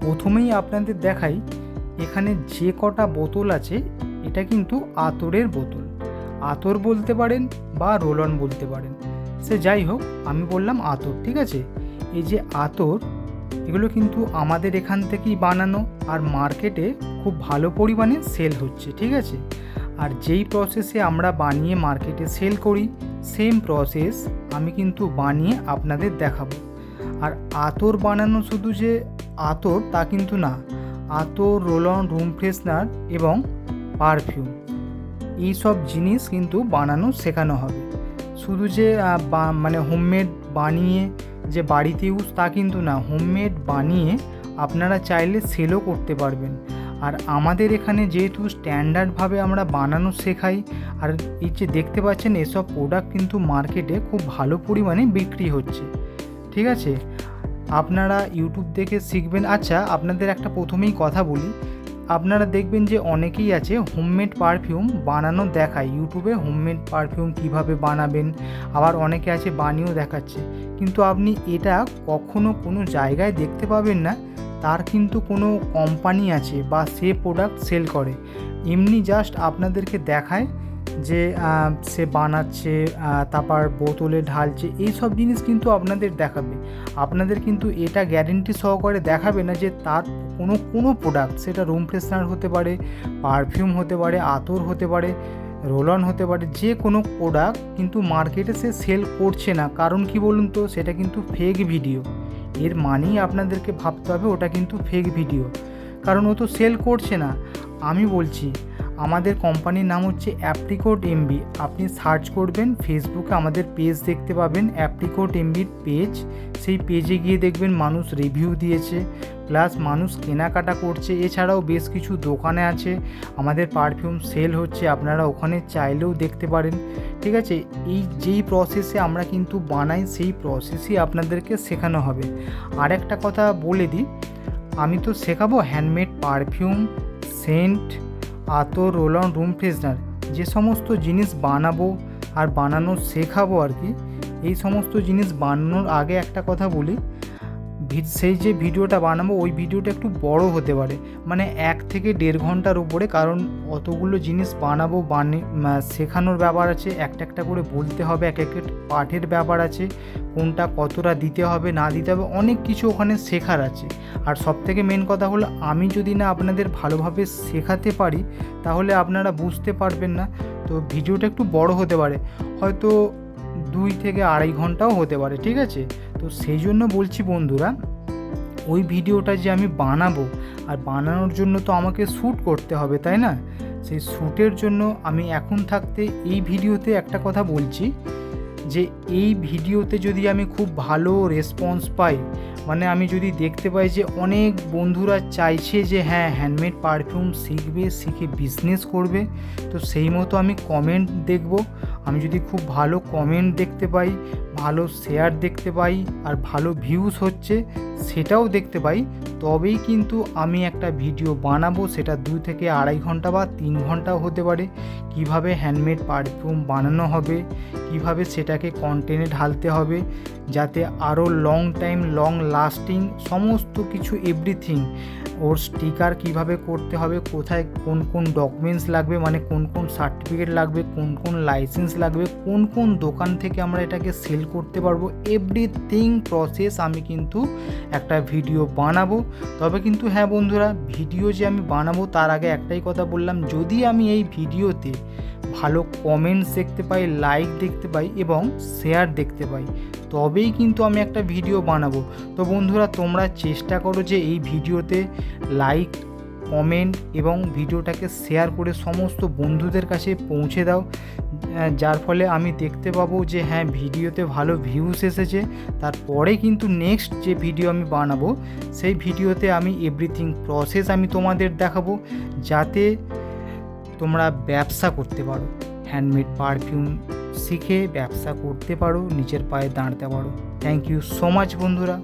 প্রথমেই আপনাদের দেখাই, এখানে যে কটা বোতল আছে, এটা কিন্তু আতরের বোতল। আতর বলতে পারেন বা রোলন বলতে পারেন। সে যাই হোক, আমি বললাম আতর, ঠিক আছে? এই যে আতর, এগুলো কিন্তু আমাদের এখান থেকেই বানানো আর মার্কেটে খুব ভালো পরিমাণে সেল হচ্ছে, ঠিক আছে? আর যেই প্রসেসে আমরা বানিয়ে মার্কেটে সেল করি সেম প্রসেস আমি কিন্তু বানিয়ে আপনাদের দেখাবো। আর আতর বানানো শুধু যে আতর তা কিন্তু না। আতর, রোলন, রুম ফ্রেশনার এবং পারফিউম। এই সব জিনিস কিন্তু বানানো শেখানো হবে। শুধু যে মানে হোমমেড বানিয়ে যে বাড়িতে ইউজ তা কিন্তু না। হোমমেড বানিয়ে আপনারা চাইলে সেলও করতে পারবেন। আর আমাদের এখানে যেহেতু স্ট্যান্ডার্ডভাবে আমরা বানানো শেখাই, আর এই যে দেখতে পাচ্ছেন এসব প্রোডাক্ট কিন্তু মার্কেটে খুব ভালো পরিমাণে বিক্রি হচ্ছে। ঠিক আছে? আপনারা ইউটিউব দেখে শিখবেন। আচ্ছা আপনাদের একটা প্রথমেই কথা বলি। আপনারা দেখবেন যে অনেকেই আছে হোমমেড পারফিউম বানানো দেখায়। ইউটিউবে হোমমেড পারফিউম কীভাবে বানাবেন? আবার অনেকে আছে বানিয়েও দেখাচ্ছে। কিন্তু আপনি এটা কখনো কোনো জায়গায় দেখতে পাবেন না। তার কিন্তু কোনো কোম্পানি আছে বা সে প্রোডাক্ট সেল করে। এমনি জাস্ট আপনাদেরকে দেখায় যে সে বানাচ্ছে তারপর বোতলে ঢালছে, এই সব জিনিস কিন্তু আপনাদের দেখাবে। আপনাদের কিন্তু এটা গ্যারেন্টি সহকারে দেখাবে না যে তার কোনো কোনো প্রোডাক্ট সেটা রুম ফ্রেশনার হতে পারে পারফিউম হতে পারে, আতর হতে পারে রোলন হতে পারে, যে কোনো প্রোডাক্ট কিন্তু মার্কেটে সে সেল করছে না। কারণ কি বলুন তো, সেটা কিন্তু ফেক ভিডিও এর মানেই আপনাদেরকে ভাবতে হবে, ওটা কিন্তু ফেক ভিডিও কারণ ও তো সেল করছে না। আমি বলছি আমাদের কোম্পানির নাম হচ্ছে অ্যাপ্রিকোট এমবি আপনি সার্চ করবেন, ফেসবুকে আমাদের পেজ দেখতে পাবেন, অ্যাপ্রিকোট এমবির পেজ। সেই পেজে গিয়ে দেখবেন মানুষ রিভিউ দিয়েছে প্লাস মানুষ কেনাকাটা করছে। এছাড়াও বেশ কিছু দোকানে আছে, আমাদের পারফিউম সেল হচ্ছে, আপনারা ওখানে চাইলেও দেখতে পারেন। ঠিক আছে? এই যেই প্রসেসে আমরা কিন্তু বানাই, সেই প্রসেসই আপনাদেরকে শেখানো হবে। আর একটা কথা বলে দিই, আমি তো শেখাবো হ্যান্ডমেড পারফিউম সেন্ট আতর রোল অন রুম ফ্রেশনার, যে সমস্ত জিনিস বানাবো আর বানানো শেখাবো আর কি, এই সমস্ত জিনিস বানানোর আগে একটা কথা বলি। সেই যে ভিডিওটা বানাবো, ওই ভিডিওটা একটু বড় হতে পারে। মানে এক থেকে দেড় ঘণ্টার উপরে, কারণ অতগুলো জিনিস বানাবো, বানি শেখানোর ব্যাপার আছে, একটা একটা করে বলতে হবে, এক এক পাঠের ব্যাপার আছে, কোনটা কতটা দিতে হবে, না দিতে হবে, অনেক কিছু ওখানে শেখার আছে। আর সব থেকে মেন কথা হলো, আমি যদি না আপনাদের ভালোভাবে শেখাতে পারি, তাহলে আপনারা বুঝতে পারবেন না, তো ভিডিওটা একটু বড় হতে পারে। হয়তো দুই থেকে আড়াই ঘন্টাও হতে পারে, ঠিক আছে? তো সেই জন্য বলছি বন্ধুরা, ওই ভিডিওটা যে আমি বানাবো, আর বানানোর জন্য তো আমাকে শ্যুট করতে হবে, তাই না? সেই শ্যুটের জন্য আমি এখন থাকতে এই ভিডিওতে একটা কথা বলছি, যে এই ভিডিওতে যদি আমি খুব ভালো রেসপন্স পাই মানে আমি যদি দেখতে পাই যে অনেক বন্ধুরা চাইছে যে হ্যাঁ হ্যান্ডমেড পারফিউম শিখবে, শিখে বিজনেস করবে, তো সেই মতো আমি কমেন্ট দেখব। আমি যদি খুব ভালো কমেন্ট দেখতে পাই, ভালো শেয়ার দেখতে পাই, আর ভালো ভিউজ হচ্ছে, সেটাও দেখতে পাই তবেই কিন্তু আমি একটা ভিডিও বানাবো, সেটা দুই থেকে আড়াই ঘণ্টা বা তিন ঘন্টাও হতে পারে। কীভাবে হ্যান্ডমেড পারফিউম বানানো হবে, কীভাবে সেটাকে কন্টেন্টে ঢালতে হবে, যাতে আরও লং টাইম লং লাস্টিং সমস্ত কিছু এভরিথিং ওর স্টিকার কীভাবে করতে হবে, কোথায় কোন কোন ডকুমেন্টস লাগবে মানে কোন কোন সার্টিফিকেট লাগবে, কোন কোন লাইসেন্স লাগবে, কোন কোন দোকান থেকে আমরা এটাকে সেল করতে পারব এভরিথিং প্রসেস আমি কিন্তু একটা ভিডিও বানাবো। তবে কিন্তু হ্যাঁ বন্ধুরা ভিডিও যে আমি বানাবো, তার আগে একটাই কথা বললাম, যদি আমি এই ভিডিওতে ভালো কমেন্টস দেখতে পাই লাইক দেখতে পাই এবং শেয়ার দেখতে পাই। তবেই কিন্তু আমি একটা ভিডিও বানাবো। তো বন্ধুরা, তোমরা চেষ্টা করো যে এই ভিডিওতে লাইক কমেন্ট এবং ভিডিওটাকে শেয়ার করে সমস্ত বন্ধুদের কাছে পৌঁছে দাও। যার ফলে আমি দেখতে পাবো যে হ্যাঁ ভিডিওতে ভালো ভিউস এসেছে। তারপরে কিন্তু নেক্সট যে ভিডিও আমি বানাবো, সেই ভিডিওতে আমি এভরিথিং প্রসেস আমি তোমাদের দেখাবো। যাতে তোমরা ব্যবসা করতে পারো। হ্যান্ডমেড পারফিউম শিখে ব্যবসা করতে পারো, নিজের পায়ে দাঁড়াতে পারো। থ্যাংক ইউ সো মাচ বন্ধুরা।